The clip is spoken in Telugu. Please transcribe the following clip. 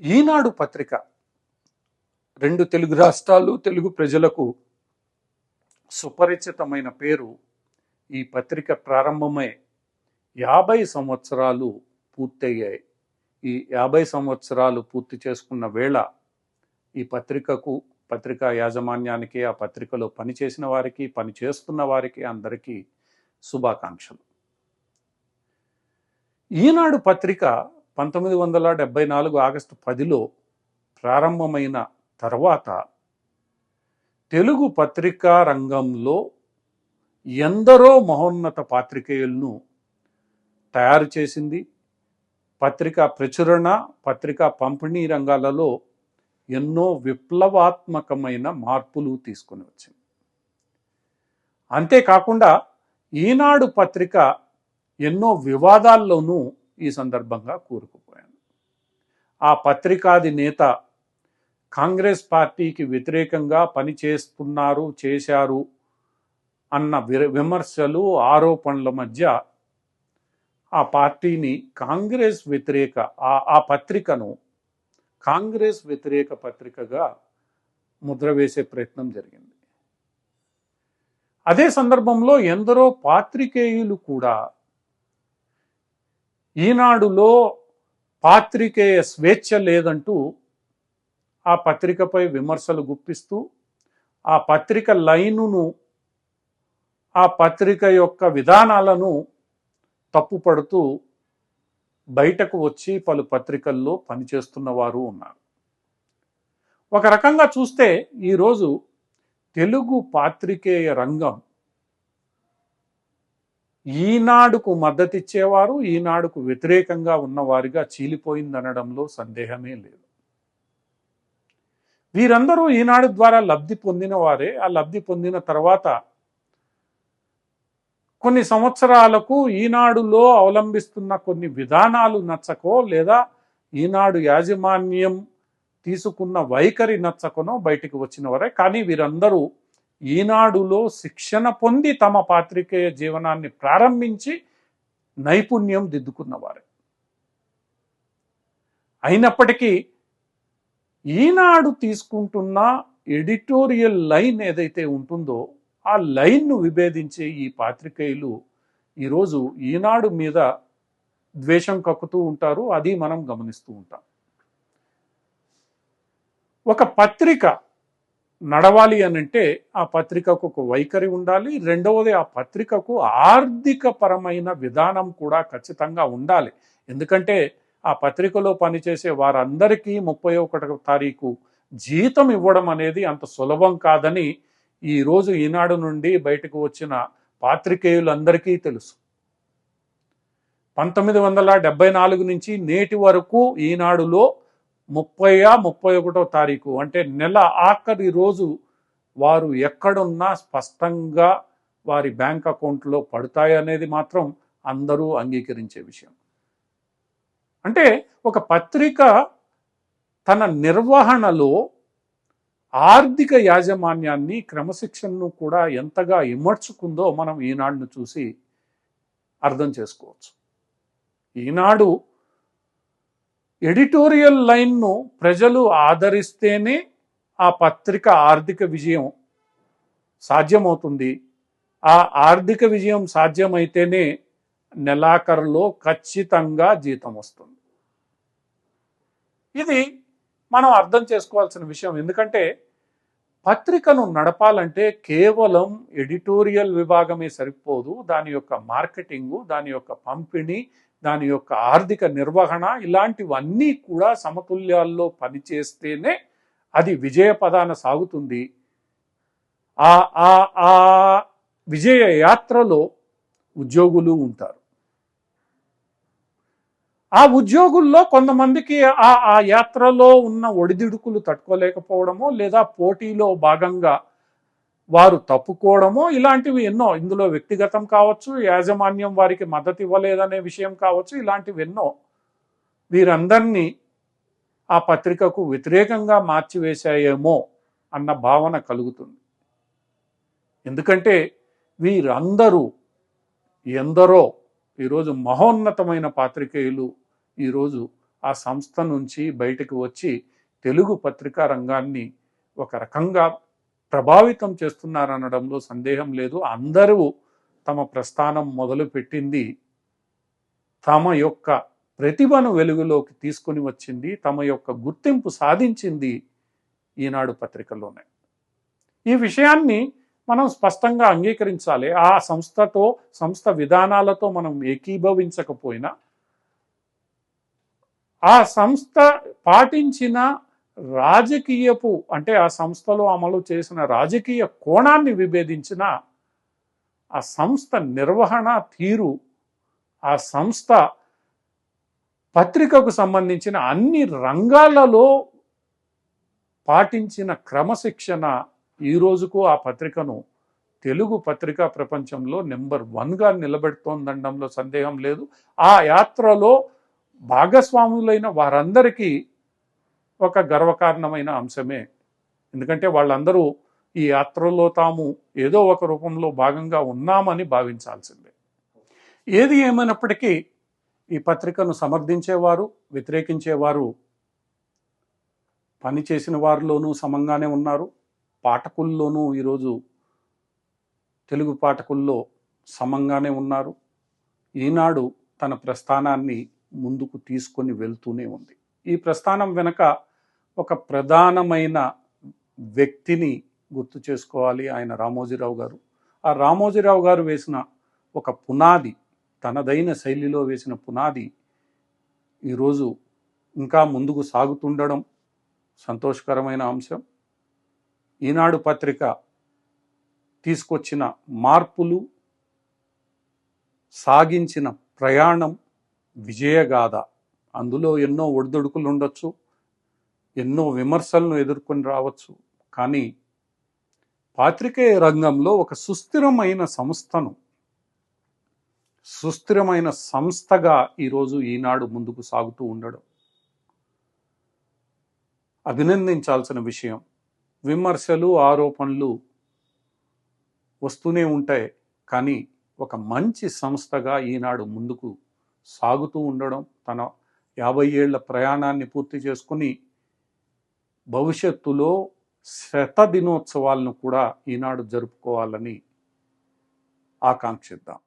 ఈనాడు పత్రిక రెండు తెలుగు రాష్ట్రాలు తెలుగు ప్రజలకు సుపరిచితమైన పేరు ఈ పత్రిక ప్రారంభమై. యాభై సంవత్సరాలు పూర్తయ్యాయి. ఈ యాభై సంవత్సరాలు పూర్తి చేసుకున్న వేళ ఈ పత్రికకు పత్రికా యాజమాన్యానికి ఆ పత్రికలో పనిచేసిన వారికి పనిచేస్తున్న వారికి అందరికీ శుభాకాంక్షలు. ఈనాడు పత్రిక పంతొమ్మిది వందల డెబ్బై నాలుగు ఆగస్టు పదిలో ప్రారంభమైన తర్వాత తెలుగు పత్రికా రంగంలో ఎందరో మహోన్నత పాత్రికేయులను తయారు చేసింది. పత్రికా ప్రచురణ పత్రికా పంపిణీ రంగాలలో ఎన్నో విప్లవాత్మకమైన మార్పులు తీసుకొని వచ్చింది. అంతేకాకుండా ఈనాడు పత్రిక ఎన్నో వివాదాల్లోనూ ఈ సందర్భంగా కూరుకుపోయాను. ఆ పత్రికాది నేత కాంగ్రెస్ పార్టీకి వ్యతిరేకంగా పనిచేస్తున్నారు చేశారు అన్న వి- విమర్శలు ఆరోపణల మధ్య ఆ పార్టీని కాంగ్రెస్ వ్యతిరేక ఆ పత్రికను కాంగ్రెస్ వ్యతిరేక పత్రికగా ముద్ర వేసే ప్రయత్నం జరిగింది. అదే సందర్భంలో ఎందరో పాత్రికేయులు కూడా ఈనాడులో పాత్రికేయ స్వేచ్ఛ లేదంటూ ఆ పత్రికపై విమర్శలు గుప్పిస్తూ ఆ పత్రిక లైనును ఆ పత్రిక యొక్క విధానాలను తప్పుపడుతూ బయటకు వచ్చి పలు పత్రికల్లో పనిచేస్తున్న వారు ఉన్నారు. ఒక రకంగా చూస్తే ఈరోజు తెలుగు పాత్రికేయ రంగం ఈనాడుకు మద్దతిచ్చేవారు ఈనాడుకు వ్యతిరేకంగా ఉన్నవారిగా చీలిపోయిందనడంలో సందేహమే లేదు. వీరందరూ ఈనాడు ద్వారా లబ్ధి పొందిన వారే ఆ లబ్ధి పొందిన తర్వాత కొన్ని సంవత్సరాలకు ఈనాడులో అవలంబిస్తున్న కొన్ని విధానాలు నచ్చకో లేదా ఈనాడు యాజమాన్యం తీసుకున్న వైఖరి నచ్చకనో బయటికి వచ్చిన వారే. కానీ వీరందరూ ఈనాడులో శిక్షణ పొంది తమ పాత్రికేయ జీవనాన్ని ప్రారంభించి నైపుణ్యం దిద్దుకున్నవారే అయినప్పటికీ ఈనాడు తీసుకుంటున్న ఎడిటోరియల్ లైన్ ఏదైతే ఉంటుందో ఆ లైన్ను విభేదించే ఈ పాత్రికేయులు ఈరోజు ఈనాడు మీద ద్వేషం కక్కుతూ ఉంటారు అది మనం గమనిస్తూ ఉంటాం. ఒక పత్రిక నడవాలి అని అంటే ఆ పత్రికకు ఒక వైఖరి ఉండాలి. రెండవది ఆ పత్రికకు ఆర్థిక పరమైన విధానం కూడా ఖచ్చితంగా ఉండాలి. ఎందుకంటే ఆ పత్రికలో పనిచేసే వారందరికీ ముప్పై ఒకటో తారీఖు జీతం ఇవ్వడం అనేది అంత సులభం కాదని ఈరోజు ఈనాడు నుండి బయటకు వచ్చిన పాత్రికేయులందరికీ తెలుసు. పంతొమ్మిది వందల డెబ్బై నాలుగు నుంచి నేటి వరకు ఈనాడులో ముప్పై ముప్పై ఒకటో తారీఖు అంటే నెల ఆఖరి రోజు వారు ఎక్కడున్నా స్పష్టంగా వారి బ్యాంక్ అకౌంట్లో పడతాయి అనేది మాత్రం అందరూ అంగీకరించే విషయం. అంటే ఒక పత్రిక తన నిర్వహణలో ఆర్థిక యాజమాన్యాన్ని క్రమశిక్షణను కూడా ఎంతగా ఇమర్చుకుందో మనం ఈనాడును చూసి అర్థం చేసుకోవచ్చు. ఈనాడు ఎడిటోరియల్ లైన్ను ప్రజలు ఆదరిస్తేనే ఆ పత్రిక ఆర్థిక విజయం సాధ్యమవుతుంది. ఆ ఆర్థిక విజయం సాధ్యమైతేనే నెలాఖరులో ఖచ్చితంగా జీతం వస్తుంది. ఇది మనం అర్థం చేసుకోవాల్సిన విషయం. ఎందుకంటే పత్రికను నడపాలంటే కేవలం ఎడిటోరియల్ విభాగమే సరిపోదు. దాని యొక్క మార్కెటింగు దాని యొక్క పంపిణీ దాని యొక్క ఆర్థిక నిర్వహణ ఇలాంటివన్నీ కూడా సమతుల్యాల్లో పనిచేస్తేనే అది విజయపదాన సాగుతుంది. ఆ ఆ ఆ విజయ యాత్రలో ఉద్యోగులు ఉంటారు. ఆ ఉద్యోగుల్లో కొంతమందికి ఆ ఆ యాత్రలో ఉన్న ఒడిదుడుకులు తట్టుకోలేకపోవడమో లేదా పోటీలో భాగంగా వారు తప్పుకోవడమో ఇలాంటివి ఎన్నో ఇందులో వ్యక్తిగతం కావచ్చు యాజమాన్యం వారికి మద్దతు ఇవ్వలేదనే విషయం కావచ్చు ఇలాంటివి ఎన్నో. వీరందరినీ ఆ పత్రికకు వ్యతిరేకంగా మార్చివేశాయేమో అన్న భావన కలుగుతుంది. ఎందుకంటే వీరందరూ ఎందరో ఈరోజు మహోన్నతమైన పాత్రికేయులు ఈరోజు ఆ సంస్థ నుంచి బయటకు వచ్చి తెలుగు పత్రికా రంగాన్ని ఒక రకంగా ప్రభావితం చేస్తున్నారనడంలో సందేహం లేదు. అందరూ తమ ప్రస్థానం మొదలుపెట్టింది. తమ యొక్క ప్రతిభను వెలుగులోకి తీసుకొని వచ్చింది. తమ యొక్క గుర్తింపు సాధించింది ఈనాడు పత్రికలోనే ఈ విషయాన్ని మనం స్పష్టంగా అంగీకరించాలి. ఆ సంస్థతో సంస్థ విధానాలతో మనం ఏకీభవించకపోయినా ఆ సంస్థ పాటించిన రాజకీయపు అంటే ఆ సంస్థలో అమలు చేసిన రాజకీయ కోణాన్ని విభేదించిన ఆ సంస్థ నిర్వహణ తీరు ఆ సంస్థ పత్రికకు సంబంధించిన అన్ని రంగాలలో పాటించిన క్రమశిక్షణ ఈ రోజుకు ఆ పత్రికను తెలుగు పత్రికా ప్రపంచంలో నెంబర్ వన్గా నిలబెడుతోందనడంలో సందేహం లేదు. ఆ యాత్రలో భాగస్వాములైన వారందరికీ ఒక గర్వకారణమైన అంశమే. ఎందుకంటే వాళ్ళందరూ ఈ యాత్రలో తాము ఏదో ఒక రూపంలో భాగంగా ఉన్నామని భావించాల్సిందే. ఏది ఏమైనప్పటికీ ఈ పత్రికను సమర్థించేవారు వ్యతిరేకించేవారు పని చేసిన వారిలోనూ సమంగానే ఉన్నారు. పాఠకుల్లోనూ ఈరోజు తెలుగు పాఠకుల్లో సమంగానే ఉన్నారు. ఈనాడు తన ప్రస్థానాన్ని ముందుకు తీసుకొని వెళ్తూనే ఉంది. ఈ ప్రస్థానం వెనక ఒక ప్రధానమైన వ్యక్తిని గుర్తు చేసుకోవాలి ఆయన రామోజీరావు గారు. ఆ రామోజీరావు గారు వేసిన ఒక పునాది తనదైన శైలిలో వేసిన పునాది ఈరోజు ఇంకా ముందుకు సాగుతుండడం సంతోషకరమైన అంశం. ఈనాడు పత్రిక తీసుకొచ్చిన మార్పులు సాగించిన ప్రయాణం విజయగాథ. అందులో ఎన్నో ఒడిదొడుకులు ఉండొచ్చు ఎన్నో విమర్శలను ఎదుర్కొని రావచ్చు. కానీ పాత్రికేయ రంగంలో ఒక సుస్థిరమైన సంస్థను సుస్థిరమైన సంస్థగా ఈరోజు ఈనాడు ముందుకు సాగుతూ ఉండడం అభినందించాల్సిన విషయం. విమర్శలు ఆరోపణలు వస్తూనే ఉంటాయి కానీ ఒక మంచి సంస్థగా ఈనాడు ముందుకు సాగుతూ ఉండడం తన యాభై ఏళ్ళ ప్రయాణాన్ని పూర్తి చేసుకుని భవిష్యత్తులో శత దినోత్సవాలను కూడా ఈనాడు జరుపుకోవాలని ఆకాంక్షిద్దాం.